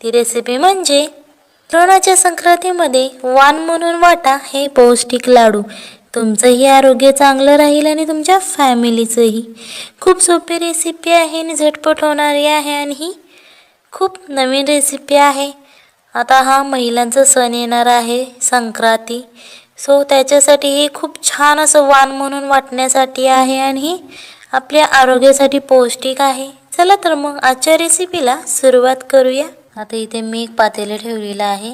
ती रेसिपी म्हणजे द्रोणाच्या संक्रांतीमध्ये वाण म्हणून वाटा हे पौष्टिक लाडू. तुमचंही आरोग्य चांगलं राहील आणि तुमच्या फॅमिलीचंही. खूप सोपी रेसिपी आहे आणि झटपट होणारी आहे आणि ही खूप नवीन रेसिपी आहे. आता हा महिलांचा सण येणार आहे संक्रांती. सो त्याच्यासाठी हे खूप छान असं वाण म्हणून वाटण्यासाठी आहे आणि ही आपल्या आरोग्यासाठी पौष्टिक आहे. चला तर मग आजच्या रेसिपीला सुरुवात करूया. आता इथे मी एक पातेले ठेवलेलं आहे.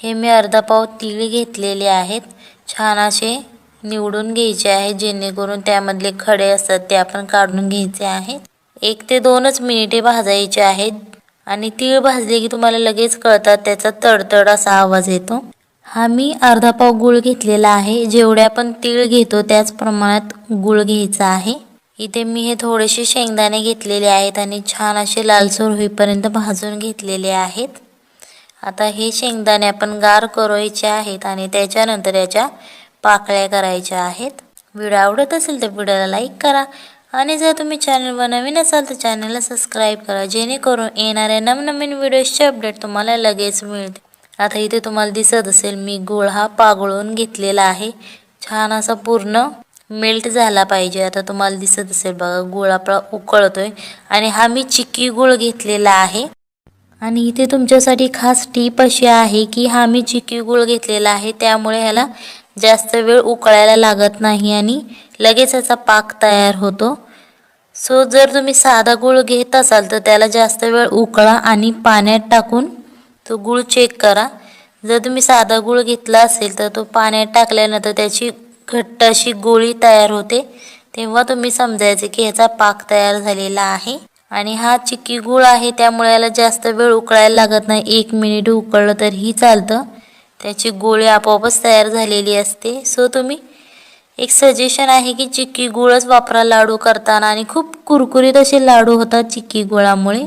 हे मी अर्धा पाव तीळ घेतलेले आहेत. छान असे निवडून घ्यायचे आहे जेणेकरून त्यामधले खडे असतात ते आपण काढून घ्यायचे आहेत. एक ते दोनच मिनिटे भाजायचे आहेत. आणि तीळ भाजले की तुम्हाला लगेच कळतात त्याचा तडतड असा आवाज येतो. हा मी अर्धा पाव गुळ घेतलेला आहे. जेवढ्या आपण तीळ घेतो त्याच प्रमाणात गुळ घ्यायचा आहे. इथे मी हे थोडेसे शेंगदाणे घेतलेले आहेत आणि छान असे लालसर होईपर्यंत भाजून घेतलेले आहेत. आता हे शेंगदाणे आपण गार करायचे आहेत आणि त्याच्यानंतर याच्या पाकळ्या करायच्या आहेत. व्हिडिओ आवडत असेल तर व्हिडिओला लाईक करा आणि जर तुम्ही चॅनलवर नवीन असाल तर चॅनलला सबस्क्राईब करा जेणेकरून येणाऱ्या नवनवीन व्हिडिओजचे अपडेट तुम्हाला लगेच मिळते आता इथे तुम्हाला दिसत असेल मी गुळ हा पागळून घेतलेला आहे. छान असा पूर्ण मेल्ट झाला पाहिजे. आता तुम्हाला दिसत असेल बघा गुळ आपला उकळतोय आणि हा मी चिक्की गुळ घेतलेला आहे. आणि इथे तुमच्यासाठी खास टीप अशी आहे की हा मी चिक्की गुळ घेतलेला आहे त्यामुळे ह्याला जास्त वेळ उकळायला लागत नाही आणि लगेच याचा पाक तयार होतो. सो जर तुम्ही साधा गुळ घेत असाल तर त्याला जास्त वेळ उकळा आणि पाण्यात टाकून तो गुळ चेक करा. जर तुम्ही साधा गुळ घेतला असेल तर तो पाण्यात टाकल्यानंतर त्याची घट्ट अशी गोळी तयार होते तेव्हा तुम्ही समजायचे की ह्याचा पाक तयार झालेला आहे. आणि हा चिक्की गुळ आहे त्यामुळे याला जास्त वेळ उकळायला लागत नाही. एक मिनिट उकळलं तरीही चालतं. त्याची गोळी आपोआपच तयार झालेली असते. सो तुम्ही एक सजेशन आहे की चिक्की गुळच वापरा लाडू करताना. आणि खूप कुरकुरीत असे लाडू होतात चिक्की गुळामुळे.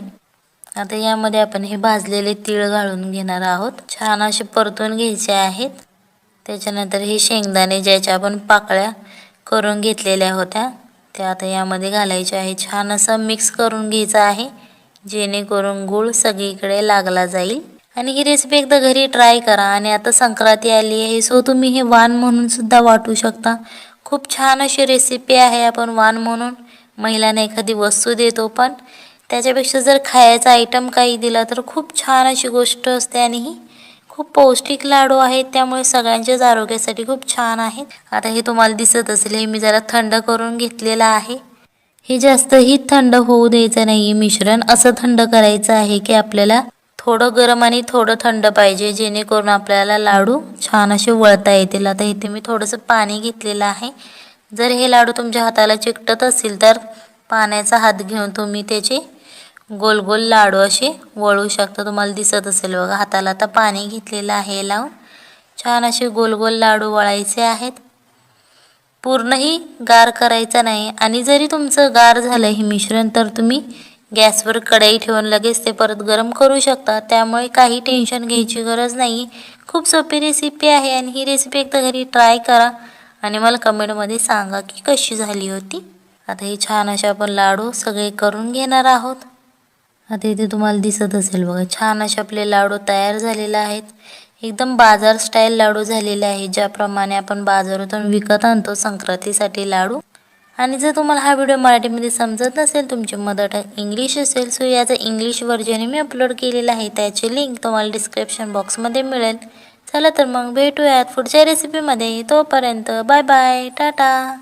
आता यामध्ये आपण हे भाजलेले तीळ घालून घेणार आहोत. छान असे परतून घ्यायचे आहेत. त्याच्यानंतर हे शेंगदाणे ज्याच्या आपण पाकळ्या करून घेतलेल्या होत्या त्या आता यामध्ये घालायच्या आहे. छान असं मिक्स करून घ्यायचं आहे जेणेकरून गूळ सगळीकडे लागला जाईल. आणि ही रेसिपी एकदा घरी ट्राय करा. आणि आता संक्रांती आली आहे सो तुम्ही हे वाण म्हणून सुद्धा वाटू शकता. खूप छान अशी रेसिपी आहे आपण वाण म्हणून. महिलांना एखादी वस्तू देतो पण त्याच्यापेक्षा जर खायचा आयटम काही दिला तर खूप छान अशी गोष्ट असते. आणि ही खूप पौष्टिक लाडू आहेत त्यामुळे सगळ्यांच्याच आरोग्यासाठी खूप छान आहेत. आता हे तुम्हाला दिसत असेल हे मी जरा थंड करून घेतलेलं आहे. हे जास्तही थंड होऊ द्यायचं नाही मिश्रण. असं थंड करायचं आहे की आपल्याला थोडं गरम आणि थोडं थंड पाहिजे जेणेकरून आपल्याला लाडू छान असे वळता येतील. आता इथे मी थोडंसं पाणी घेतलेलं आहे. जर हे लाडू तुमच्या हाताला चिकटत असतील तर पाण्याचा हात घेऊन तुम्ही त्याचे गोल गोल लाडू असे वळू शकता. तुम्हाला दिसत असेल बघा हाताला आता पाणी घेतलेलं आहे लावून. छान असे गोल गोल लाडू वळायचे आहेत. पूर्णही गार करायचा नाही. आणि जरी तुमचं गार झालं हे मिश्रण तर तुम्ही गॅसवर कढई ठेवून लगेच ते परत गरम करू शकता. त्यामुळे काही टेन्शन घ्यायची गरज नाही. खूप सोपी रेसिपी आहे आणि ही रेसिपी एकदा घरी ट्राय करा आणि मला कमेंटमध्ये सांगा की कशी झाली होती. आता हे छान असे आपण लाडू सगळे करून घेणार आहोत. आता इथे तुम्हाला दिसत असेल बघा छान असे आपले लाडू तयार झालेले आहेत. एकदम बाजार स्टाईल लाडू झालेले आहे ज्याप्रमाणे आपण बाजारातून विकत आणतो संक्रांतीसाठी लाडू. आणि जर तुम्हाला हा व्हिडिओ मराठीमध्ये समजत नसेल तुमची मदर टंग इंग्लिश असेल सो याचं इंग्लिश व्हर्जनही मी अपलोड केलेलं आहे. त्याची लिंक तुम्हाला डिस्क्रिप्शन बॉक्समध्ये मिळेल. चला तर मग भेटूयात पुढच्या रेसिपीमध्ये तोपर्यंत बाय बाय टाटा!